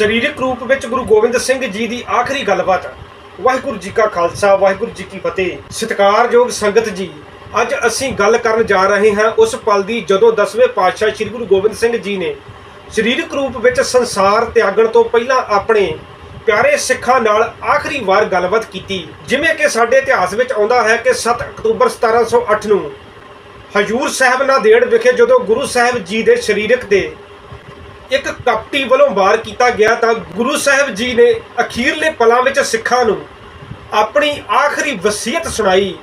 ਸਰੀਰਕ ਰੂਪ ਵਿੱਚ ਗੁਰੂ ਗੋਬਿੰਦ ਸਿੰਘ ਜੀ ਦੀ ਆਖਰੀ ਗੱਲਬਾਤ। ਵਾਹਿਗੁਰੂ ਜੀ ਕਾ ਖਾਲਸਾ, ਵਾਹਿਗੁਰੂ ਜੀ ਕੀ ਫਤਿਹ। ਸਤਿਕਾਰਯੋਗ ਸੰਗਤ ਜੀ, ਅੱਜ ਅਸੀਂ ਗੱਲ ਕਰਨ ਜਾ ਰਹੇ ਹਾਂ ਉਸ ਪਲ ਦੀ ਜਦੋਂ ਦਸਵੇਂ ਪਾਤਸ਼ਾਹ ਸ੍ਰੀ ਗੁਰੂ ਗੋਬਿੰਦ ਸਿੰਘ ਜੀ ਨੇ ਸਰੀਰਕ ਰੂਪ ਵਿੱਚ ਸੰਸਾਰ ਤਿਆਗਣ ਤੋਂ ਪਹਿਲਾਂ ਆਪਣੇ ਪਿਆਰੇ ਸਿੱਖਾਂ ਨਾਲ ਆਖਰੀ ਵਾਰ ਗੱਲਬਾਤ ਕੀਤੀ। ਜਿਵੇਂ ਕਿ ਸਾਡੇ ਇਤਿਹਾਸ ਵਿੱਚ ਆਉਂਦਾ ਹੈ ਕਿ 7 ਅਕਤੂਬਰ 1708 ਨੂੰ ਹਜੂਰ ਸਾਹਿਬ ਨਾਂਦੇੜ ਵਿਖੇ ਜਦੋਂ ਗੁਰੂ ਸਾਹਿਬ ਜੀ ਦੇ ਸਰੀਰਕ ਦੇ ਇੱਕ ਕਪਟੀ ਵੱਲੋਂ ਵਾਰ ਕੀਤਾ ਗਿਆ ਤਾਂ ਗੁਰੂ ਸਾਹਿਬ ਜੀ ਨੇ ਅਖੀਰਲੇ ਪਲਾਂ ਵਿੱਚ ਸਿੱਖਾਂ ਨੂੰ ਆਪਣੀ ਆਖਰੀ ਵਸੀਅਤ ਸੁਣਾਈ।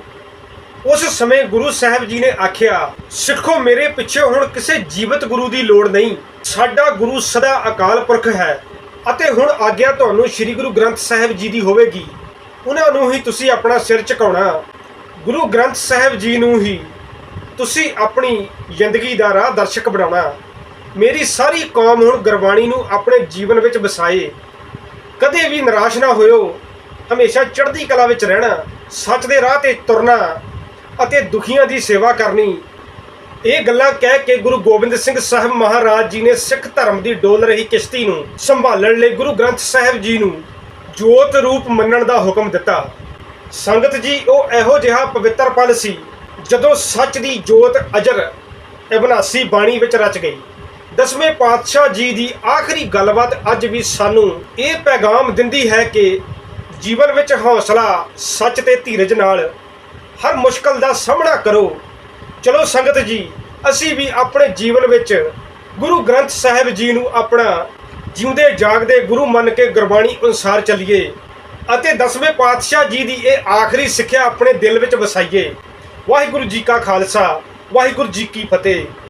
ਉਸ ਸਮੇਂ ਗੁਰੂ ਸਾਹਿਬ ਜੀ ਨੇ ਆਖਿਆ, ਸਿੱਖੋ ਮੇਰੇ ਪਿੱਛੇ ਹੁਣ ਕਿਸੇ ਜੀਵਤ ਗੁਰੂ ਦੀ ਲੋੜ ਨਹੀਂ। ਸਾਡਾ ਗੁਰੂ ਸਦਾ ਅਕਾਲ ਪੁਰਖ ਹੈ ਅਤੇ ਹੁਣ ਆਗਿਆ ਤੁਹਾਨੂੰ ਸ੍ਰੀ ਗੁਰੂ ਗ੍ਰੰਥ ਸਾਹਿਬ ਜੀ ਦੀ ਹੋਵੇਗੀ। ਉਹਨਾਂ ਨੂੰ ਹੀ ਤੁਸੀਂ ਆਪਣਾ ਸਿਰ ਝੁਕਾਉਣਾ। ਗੁਰੂ ਗ੍ਰੰਥ ਸਾਹਿਬ ਜੀ ਨੂੰ ਹੀ ਤੁਸੀਂ ਆਪਣੀ ਜ਼ਿੰਦਗੀ ਦਾ ਰਾਹ ਦਰਸ਼ਕ ਬਣਾਉਣਾ। ਮੇਰੀ ਸਾਰੀ ਕੌਮ ਹੁਣ ਗੁਰਬਾਣੀ ਨੂੰ ਆਪਣੇ ਜੀਵਨ ਵਿੱਚ ਵਸਾਏ। ਕਦੇ ਵੀ ਨਿਰਾਸ਼ ਨਾ ਹੋਇਓ। ਹਮੇਸ਼ਾ ਚੜ੍ਹਦੀ ਕਲਾ ਵਿੱਚ ਰਹਿਣਾ, ਸੱਚ ਦੇ ਰਾਹ ਤੇ ਤੁਰਨਾ ਅਤੇ ਦੁਖੀਆਂ ਦੀ ਸੇਵਾ ਕਰਨੀ। ਇਹ ਗੱਲਾਂ ਕਹਿ ਕੇ ਗੁਰੂ ਗੋਬਿੰਦ ਸਿੰਘ ਸਾਹਿਬ ਮਹਾਰਾਜ ਜੀ ਨੇ ਸਿੱਖ ਧਰਮ ਦੀ ਡੋਲ ਰਹੀ ਕਿਸ਼ਤੀ ਨੂੰ ਸੰਭਾਲਣ ਲਈ ਗੁਰੂ ਗ੍ਰੰਥ ਸਾਹਿਬ ਜੀ ਨੂੰ ਜੋਤ ਰੂਪ ਮੰਨਣ ਦਾ ਹੁਕਮ ਦਿੱਤਾ। ਸੰਗਤ ਜੀ, ਉਹ ਇਹੋ ਜਿਹਾ ਪਵਿੱਤਰ ਪਲ ਸੀ ਜਦੋਂ ਸੱਚ ਦੀ ਜੋਤ ਅਜਰ ਇਬਨਾਸੀ ਬਾਣੀ ਵਿੱਚ ਰਚ ਗਈ। ਦਸਵੇਂ ਪਾਤਸ਼ਾਹ ਜੀ ਦੀ ਆਖਰੀ ਗੱਲਬਾਤ ਅੱਜ ਵੀ ਸਾਨੂੰ ਇਹ ਪੈਗਾਮ ਦਿੰਦੀ ਹੈ ਕਿ ਜੀਵਨ ਵਿੱਚ ਹੌਸਲਾ ਸੱਚ ਤੇ ਧੀਰਜ ਨਾਲ ਹਰ ਮੁਸ਼ਕਲ ਦਾ ਸਾਹਮਣਾ ਕਰੋ। ਚਲੋ ਸੰਗਤ ਜੀ, ਅਸੀਂ ਵੀ ਆਪਣੇ ਜੀਵਨ ਵਿੱਚ ਗੁਰੂ ਗ੍ਰੰਥ ਸਾਹਿਬ ਜੀ ਨੂੰ ਆਪਣਾ ਜਿਉਂਦੇ ਜਾਗਦੇ ਗੁਰੂ ਮੰਨ ਕੇ ਗੁਰਬਾਣੀ ਅਨੁਸਾਰ ਚੱਲੀਏ ਅਤੇ ਦਸਵੇਂ ਪਾਤਸ਼ਾਹ ਜੀ ਦੀ ਇਹ ਆਖਰੀ ਸਿੱਖਿਆ ਆਪਣੇ ਦਿਲ ਵਿੱਚ ਵਸਾਈਏ। ਵਾਹਿਗੁਰੂ ਜੀ ਕਾ ਖਾਲਸਾ, ਵਾਹਿਗੁਰੂ ਜੀ ਕੀ ਫਤਿਹ।